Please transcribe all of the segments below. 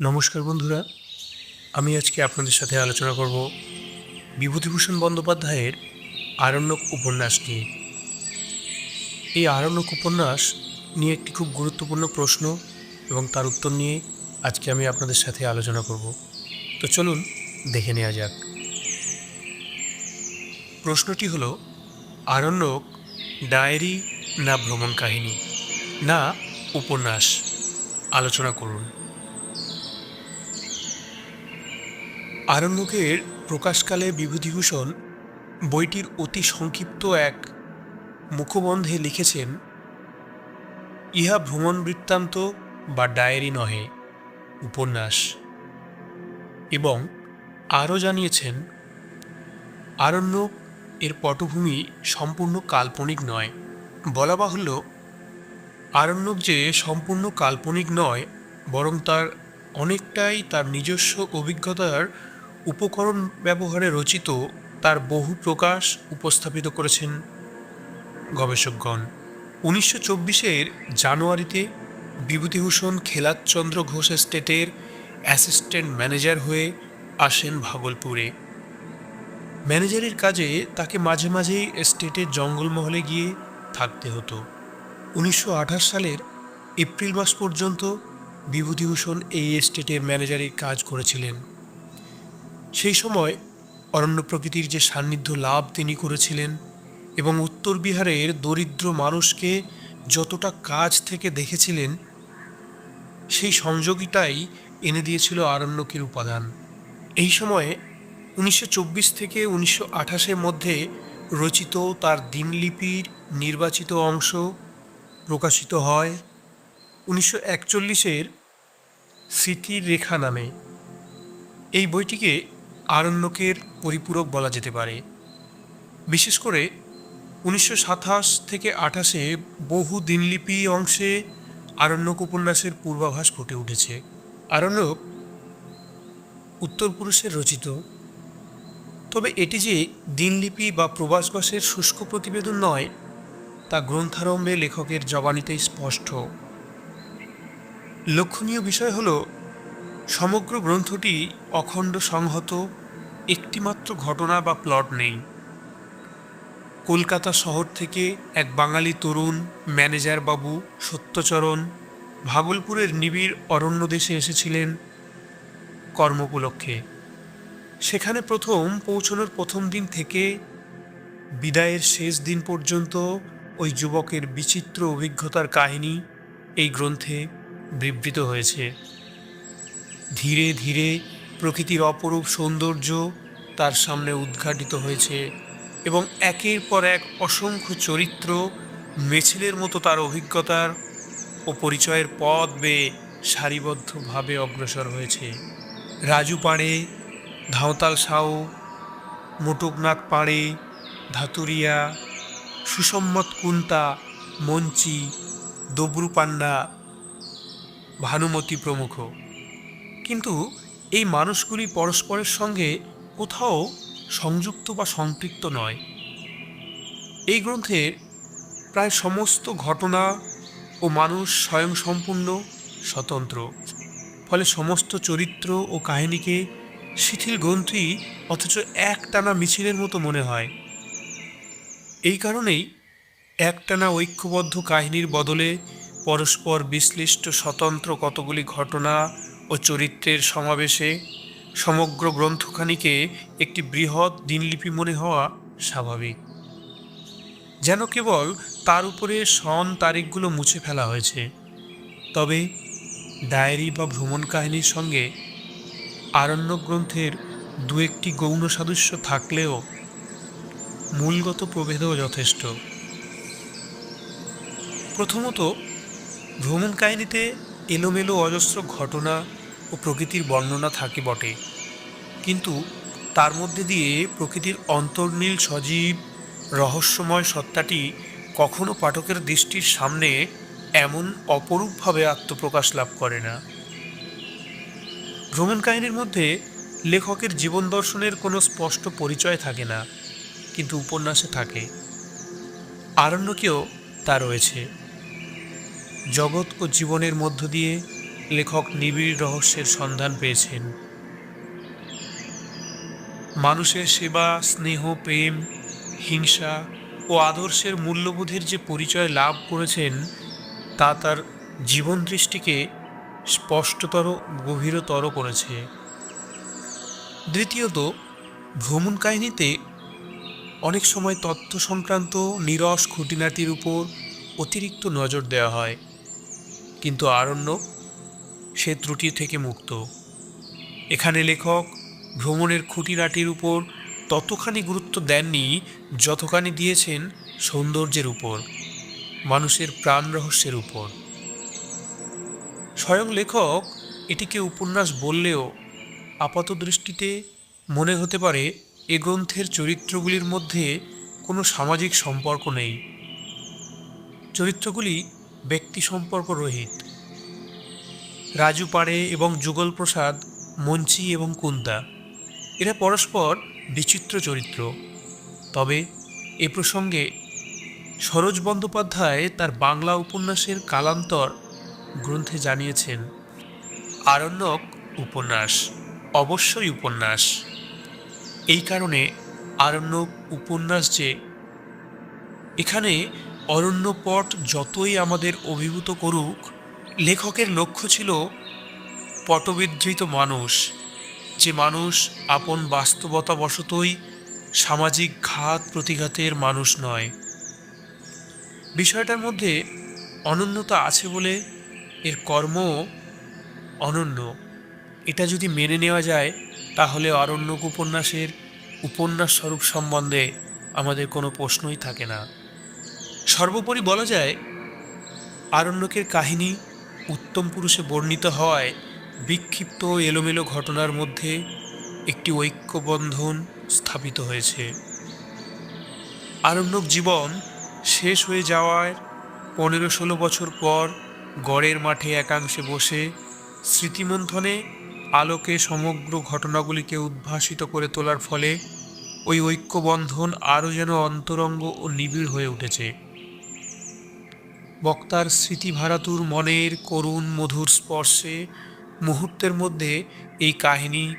নমস্কার বন্ধুরা, আমি আজকে আপনাদের সাথে আলোচনা করব বিভূতিভূষণ বন্দ্যোপাধ্যায়ের আরণ্যক উপন্যাস নিয়ে। এই আরণ্যক উপন্যাস নিয়ে একটি খুব গুরুত্বপূর্ণ প্রশ্ন এবং তার উত্তর নিয়ে আজকে আমি আপনাদের সাথে আলোচনা করব। তো চলুন দেখে নেওয়া যাক। প্রশ্নটি হলো, আরণ্যক ডায়েরি না ভ্রমণ কাহিনী? না, উপন্যাস। আলোচনা করুন। আরণ্যকের প্রকাশকালে বিভূতিভূষণ বইটির অতি সংক্ষিপ্ত এক মুখবন্ধে লিখেছেন, ইহা ভ্রমণ বৃত্তান্ত বা ডায়েরি নহে, উপন্যাস। এবং আরও জানিয়েছেন আরণ্যক এর পটভূমি সম্পূর্ণ কাল্পনিক নয়। বলা বাহুল্য, আরণ্যক যে সম্পূর্ণ কাল্পনিক নয়, বরং তার অনেকটাই তার নিজস্ব অভিজ্ঞতার উপকরণ ব্যবহারে রচিত তার বহু প্রকাশ উপস্থাপিত করেছেন গবেষকগণ। উনিশশো চব্বিশের জানুয়ারিতে বিভূতিভূষণ খেলাচন্দ্র ঘোষ স্টেটের অ্যাসিস্ট্যান্ট ম্যানেজার হয়ে আসেন ভাগলপুরে। ম্যানেজারের কাজে তাকে মাঝে মাঝেই স্টেটের জঙ্গলমহলে গিয়ে থাকতে হতো। উনিশশো আঠাশ সালের এপ্রিল মাস পর্যন্ত বিভূতিভূষণ এই এস্টেটের ম্যানেজারের কাজ করেছিলেন। সেই সময় অরণ্য প্রকৃতির যে সান্নিধ্য লাভ তিনি করেছিলেন এবং উত্তর বিহারের দরিদ্র মানুষকে যতটা কাজ থেকে দেখেছিলেন, সেই সংযোগীটাই এনে দিয়েছিল আরণ্যকের উপাদান। এই সময়ে উনিশশো চব্বিশ থেকে উনিশশো আঠাশের মধ্যে রচিত তার দিনলিপির নির্বাচিত অংশ প্রকাশিত হয় উনিশশো একচল্লিশের স্মৃতির রেখা নামে। এই বইটিকে আরণ্যকের পরিপূরক বলা যেতে পারে। বিশেষ করে উনিশশো সাতাশ থেকে আঠাশে বহু দিনলিপি অংশে আরণ্যক উপন্যাসের পূর্বাভাস ফুটে উঠেছে। আরণ্যক উত্তর পুরুষের রচিত। তবে এটি যে দিনলিপি বা প্রবাসবাসের শুষ্ক প্রতিবেদন নয়, তা গ্রন্থারম্ভে লেখকের জবানিতেই স্পষ্ট। লক্ষণীয় বিষয় হল সমগ্র গ্রন্থটি অখণ্ড সংহত, একটিমাত্র ঘটনা বা প্লট নেই। কলকাতা শহর থেকে এক বাঙালি তরুণ, ম্যানেজার বাবু সত্যচরণ ভাগলপুরের নিবিড় অরণ্য দেশে এসেছিলেন কর্মোপলক্ষে। সেখানে প্রথম পৌঁছানোর প্রথম দিন থেকে বিদায়ের শেষ দিন পর্যন্ত ওই যুবকের বিচিত্র অভিজ্ঞতার কাহিনী এই গ্রন্থে বিবৃত হয়েছে। ধীরে ধীরে প্রকৃতির অপরূপ সৌন্দর্য তার সামনে উদ্ঘাটিত হয়েছে এবং একের পর এক অসংখ্য চরিত্র মেছিলের মতো তার অভিজ্ঞতার ও পরিচয়ের পথ বেয়ে সারিবদ্ধভাবে অগ্রসর হয়েছে। রাজু পাড়ে, ধাঁওতাল সাউ মোটকনাথ পাড়ে, ধাতুরিয়া, সুসম্মত কুন্তা, মঞ্চি দবরুপান্না ভানুমতি প্রমুখ। কিন্তু এই মানুষগুলি পরস্পরের সঙ্গে কোথাও সংযুক্ত বা সম্পৃক্ত নয়। এই গ্রন্থের প্রায় সমস্ত ঘটনা ও মানুষ স্বয়ংসম্পূর্ণ, স্বতন্ত্র। ফলে সমস্ত চরিত্র ও কাহিনীকে শিথিল গ্রন্থি অথচ একটানা মিছিলের মতো মনে হয়। এই কারণেই একটানা ঐক্যবদ্ধ কাহিনীর বদলে পরস্পর বিশ্লিষ্ট স্বতন্ত্র কতগুলি ঘটনা ও চরিত্রের সমাবেশে সমগ্র গ্রন্থখানিকে একটি বৃহৎ দিনলিপি মনে হওয়া স্বাভাবিক। যেন কেবল তার উপরে সন তারিখগুলো মুছে ফেলা হয়েছে। তবে ডায়েরি বা ভ্রমণ কাহিনীর সঙ্গে আরণ্য গ্রন্থের দু একটি গৌণ সাদৃশ্য থাকলেও মূলগত প্রভেদও যথেষ্ট। প্রথমত, ভ্রমণ কাহিনীতে এলোমেলো অজস্র ঘটনা ও প্রকৃতির বর্ণনা থাকে বটে। কিন্তু তার মধ্যে দিয়ে প্রকৃতির অন্তর্নীল, সজীব, রহস্যময় সত্তাটি কখনো পাঠকের দৃষ্টির সামনে এমন অপরূপভাবে আত্মপ্রকাশ লাভ করে না। ভ্রমণ কাহিনীর মধ্যে লেখকের জীবন দর্শনের কোনো স্পষ্ট পরিচয় থাকে না, কিন্তু উপন্যাসে থাকে। আরণ্যকেও তা রয়েছে। জগৎ ও জীবনের মধ্য দিয়ে লেখক নিবিড় রহস্যের সন্ধান পেয়েছেন। মানুষের সেবা, স্নেহ, প্রেম, হিংসা ও আদর্শের মূল্যবোধের যে পরিচয় লাভ করেছেন, তা তার জীবন দৃষ্টিকে স্পষ্টতর, গভীরতর করেছে। দ্বিতীয়ত, ভ্রমণ কাহিনীতে অনেক সময় তথ্য সংক্রান্ত নিরস খুঁটিনাটির উপর অতিরিক্ত নজর দেওয়া হয়। কিন্তু আরণ্য সে ত্রুটি থেকে মুক্ত। এখানে লেখক ভ্রমণের খুঁটিনাটির উপর ততখানি গুরুত্ব দেননি যতখানি দিয়েছেন সৌন্দর্যের উপর, মানুষের প্রাণ রহস্যের উপর। স্বয়ং লেখক এটিকে উপন্যাস বললেও আপাত দৃষ্টিতে মনে হতে পারে এ গ্রন্থের চরিত্রগুলির মধ্যে কোনো সামাজিক সম্পর্ক নেই। চরিত্রগুলি ব্যক্তি সম্পর্ক রহিত। রাজু পাড়ে এবং যুগল প্রসাদ মঞ্চি এবং কুন্তা। এরা পরস্পর বিচিত্র চরিত্র। তবে এ প্রসঙ্গে সরোজ বন্দ্যোপাধ্যায় তার বাংলা উপন্যাসের কালান্তর গ্রন্থে জানিয়েছেন, আরণ্যক উপন্যাস, অবশ্যই উপন্যাস। এই কারণে আরণ্যক উপন্যাস যে এখানে অরণ্যপট যতই আমাদের অভিভূত করুক লেখকের লক্ষ্য ছিল পটবিধৃত মানুষ, যে মানুষ আপন বাস্তবতাবশতই সামাজিক ঘাত প্রতিঘাতের মানুষ নয়। বিষয়টার মধ্যে অনন্যতা আছে বলে এর কর্ম অনন্য। এটা যদি মেনে নেওয়া যায়, তাহলে অরণ্যক উপন্যাসের উপন্যাস স্বরূপ সম্বন্ধে আমাদের কোনো প্রশ্নই থাকে না। সর্বোপরি বলা যায়, আরণ্যকের কাহিনী উত্তম পুরুষে বর্ণিত হওয়ায় বিক্ষিপ্ত এলোমেলো ঘটনার মধ্যে একটি ঐক্যবন্ধন স্থাপিত হয়েছে। আরণ্যক জীবন শেষ হয়ে যাওয়ার পনেরো ষোলো বছর পর গড়ের মাঠে একাংশে বসে স্মৃতিমন্থনে আলোকে সমগ্র ঘটনাগুলিকে উদ্ভাসিত করে তোলার ফলে ওই ঐক্যবন্ধন আরও যেন অন্তরঙ্গ ও নিবিড় হয়ে উঠেছে। বক্তার স্মৃতিভারাতুর মনের করুণ মধুর স্পর্শে মুহূর্তের মধ্যে এই কাহিনী,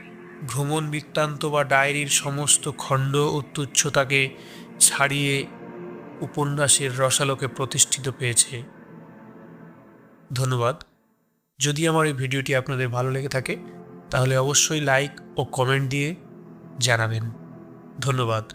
ভ্রমণ বৃত্তান্ত বা ডায়েরির সমস্ত খণ্ড ও তুচ্ছতাকে ছাড়িয়ে উপন্যাসের রসালোকে প্রতিষ্ঠিত পেয়েছে। ধন্যবাদ। যদি আমার এই ভিডিওটি আপনাদের ভালো লেগে থাকে, তাহলে অবশ্যই লাইক ও কমেন্ট দিয়ে জানাবেন। ধন্যবাদ।